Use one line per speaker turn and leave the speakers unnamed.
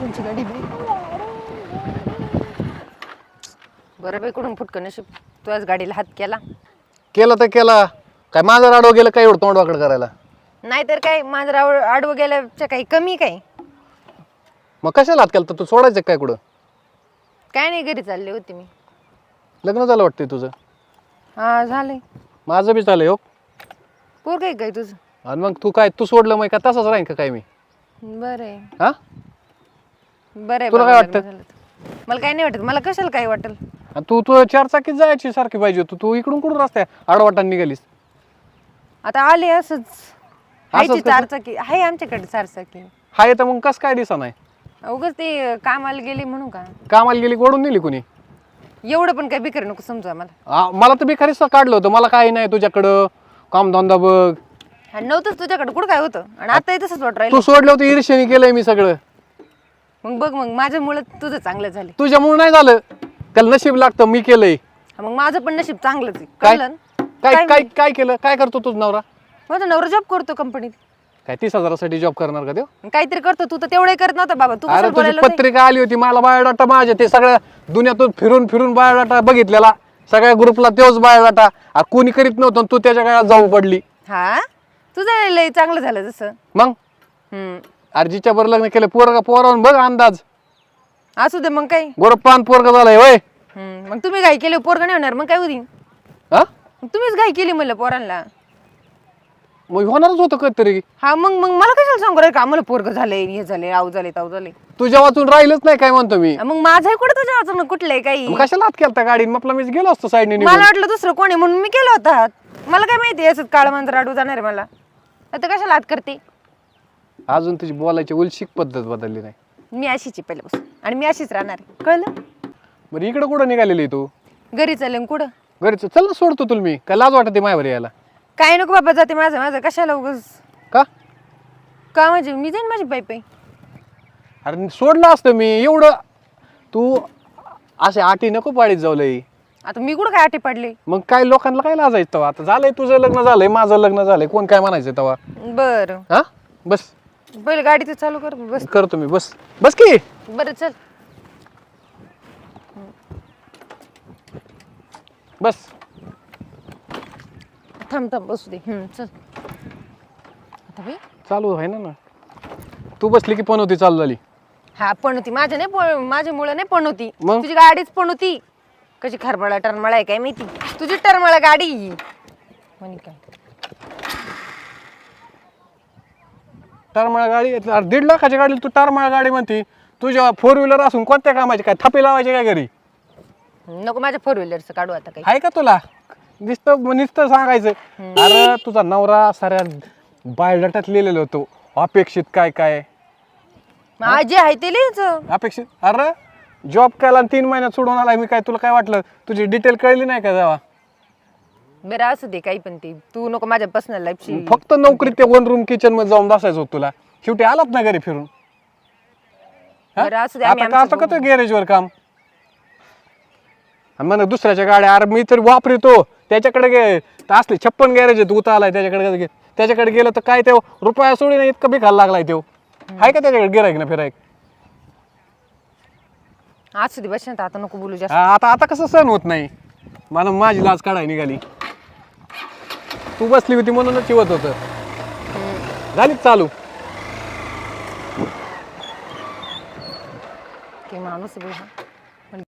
कोणची गाडी बरं बाई कुठून फुटकं नशीब? तुझ्याच गाडीला हात केला.
केलं तर केला. काय माझं राडव गेलं काय एवढं तोंडवाकड करायला?
नाहीतर काय माझं राव आडवं गेल्याच्या काही कमी काय?
मग कशाला हात केलं? तर तू सोडायचं काय कुठं?
काय नाही घरी चालले होते मी.
लग्न झालं वाटतंय तुझं?
हा झालंय.
माझं बी झालंय हो.
पोर काय काय तुझं?
आणि मग तू काय तू सोडलं मग का तसंच राहीन का काय मी?
बरं आहे.
हा?
बरं आहे
तुला
बाबा,
काय
झालं तर. मला काय नाही वाटत. मला कशाला काय वाटेल?
आणि तू तू चार चाकीत जायची सारखी पाहिजे तू तू इकडून कुठून रस्त्या आडवाटाने निघालीस?
आता आले असंच. हायची
कसं?
चार चाकी आहे आमच्याकडे चार चाकी
हाय तर मग कसं काय दिसा नाही?
उगाच ते कामाला गेली म्हणू का?
कामाला गेली ओढून नेली कुणी?
एवढं पण काय बिकर नको समजू
आ, मला तर भिकारीच काढलं होतं. मला काही नाही तुझ्याकडं. कामधंदा बघ.
हा नव्हतंच तुझ्याकडे. कुठं काय होतं? आणि आता तसंच वाट राहिलं.
तू सोडलं होतं ईर्ष्याने केलंय मी सगळं.
मग बघ मग माझ्यामुळे तुझं चांगलं झालं
तुझ्यामुळे नाही झालं. त्याला नशीब लागतं मी केलंय.
मग माझं पण नशीब चांगलंच आहे.
काय?
कळलं ना?
काय काय काय केलं? काय करतो तुझ नवरा?
माझा नवरा जॉब करतो कंपनीत
काय तीस हजारासाठी जॉब करणार का देव
काहीतरी करतो. तू तर तेवढे करत नव्हता बाबा. तू
अरे तुझी
बोलायला होते?
पत्रिका आली होती मला बायोडाटा माझ्या ते सगळ्या दुनियातून फिरून फिरून बायोडाटा बघितलेला. सगळ्या ग्रुपला तेच बायोडाटा. कोणी करीत नव्हतं आणि तू त्याच्या काळात जाऊ पडली.
हा? तुझं लय चांगलं झालं जसं.
मग?
हम्म.
अर्जीच्या बरं लग्न केलं पोरगा पोरावून बघ अंदाज.
असू दे मग काय?
गोरपान पोरगा झालाय वय
हम्म, मग तुम्ही काय केलं पोरगा नाही होणार मग काय होती
हा
तुम्हीच काय केली म्हणलं पोरांना
मग होणारच होतं कधीतरी.
हा मग मग मला कशाला सांगू रे का? आम्हाला पोरग झालंय हे झाले आऊ झाले ताऊ झाले
तुझ्या वाचून राहिलंच नाही काय म्हणतो मी?
मग माझं कुठं तुझ्या वाचून कुठलंय काही?
मग कशाला हात केलता गाडी मग मी गेलो असतो साईडने
मला
निघून
वाटलं दुसरं कोणी म्हणून मी केलं होता मला काय माहिती असं काळ मांजर अडू जाणार आहे मला. आता कशाला हात करते?
अजून तुझी बोलायची उलशिक पद्धत बदलली नाही.
मी अशीच आहे पहिल्यापासून. आणि मी अशीच राहणार आहे. कळलं?
बरं इकडं कुठं निघालेली तू?
घरी चालेल कुठं?
घरीच चल ना सोडतो तुला मी. काय लाज वाटते मायावर यायला?
काय नको बाबा जाते माझं माझं. कशाला उगच?
का?
का म्हणजे? मी जाईन माझी पायी पायी
अरे सोडलं असतं मी. एवढं तू असे आटी नको पाडीत जाऊ लई.
आता मी कुठं काय आटे पडले?
मग काय लोकांना काय लाजायचं तेव्हा? आता झालंय तुझं लग्न झालंय माझं लग्न झालंय. कोण काय म्हणायचं तेव्हा?
बरं.
हा? बस.
पहिले गाडी चालू कर बस.
करतो मी बस. बस की.
बरं चल.
बस.
थांब थांब बसू दे. हम्म, चल. आता बाई.
चालू आहे ना ना. तू बसली की पण होती चालू झाली.
हा पण होती. माझ्या नाही पण माझ्या मुळे नाही पण होती.
मग?
तुझी गाडीच पण होती. कशी खरमळा टरमळा आहे काय माहिती? तुझी टरमळा गाडी. म्हणे काय?
टारमाळा गाडी अरे दीड लाखाची गाडी तू टारमाळा गाडी म्हणती. तुझ्या फोर व्हीलर असून कोणत्या कामाची? काय थपी लावायची काय घरी?
नको माझ्या फोर व्हीलरचं काढू आता काही.
आहे का तुला? नुसतं नुसतं सांगायचं. अरे तुझा नवरा साऱ्या बायोडाटात लिहिलेलं होतं. अपेक्षित काय काय?
जे आहे ते लिहायचं
अपेक्षित? अरे जॉब केला आणि तीन महिन्यात सोडून आला मी काय तुला काय वाटलं? तुझी डिटेल कळली नाही का जेव्हा?
बरं असं दे काही पण ते. तू नको माझ्या पर्सनल लाईफची
फक्त नोकरी ते वन रूम किचनमध्ये जाऊन बसायचं होतं तुला. शेवटी आलात ना घरी फिरून? हा?
बरं असू दे आम्ही
आता का
आमचं
आता का गॅरेजवर काम? आणि म्हणा दुसऱ्याच्या गाड्या अरे मी तर वापरतो. त्याच्याकडे गे तर असले छप्पन गॅरेज आहेत उता आलाय त्याच्याकडे गे- त्याच्याकडे गेलं तर काय ते रुपया सोडी ना इतकं बी खायला लागलाय तो. आहे का त्याच्याकडे गिरायक ना फिरायक?
असू दे बस आता नको बोलू जास्त.
आता आता कसं सहन होत नाही? मला माझी लाज काढाय निघाली. तू बसली होती म्हणूनच चिवत होतं. झाली चालू.
की माणूस आहे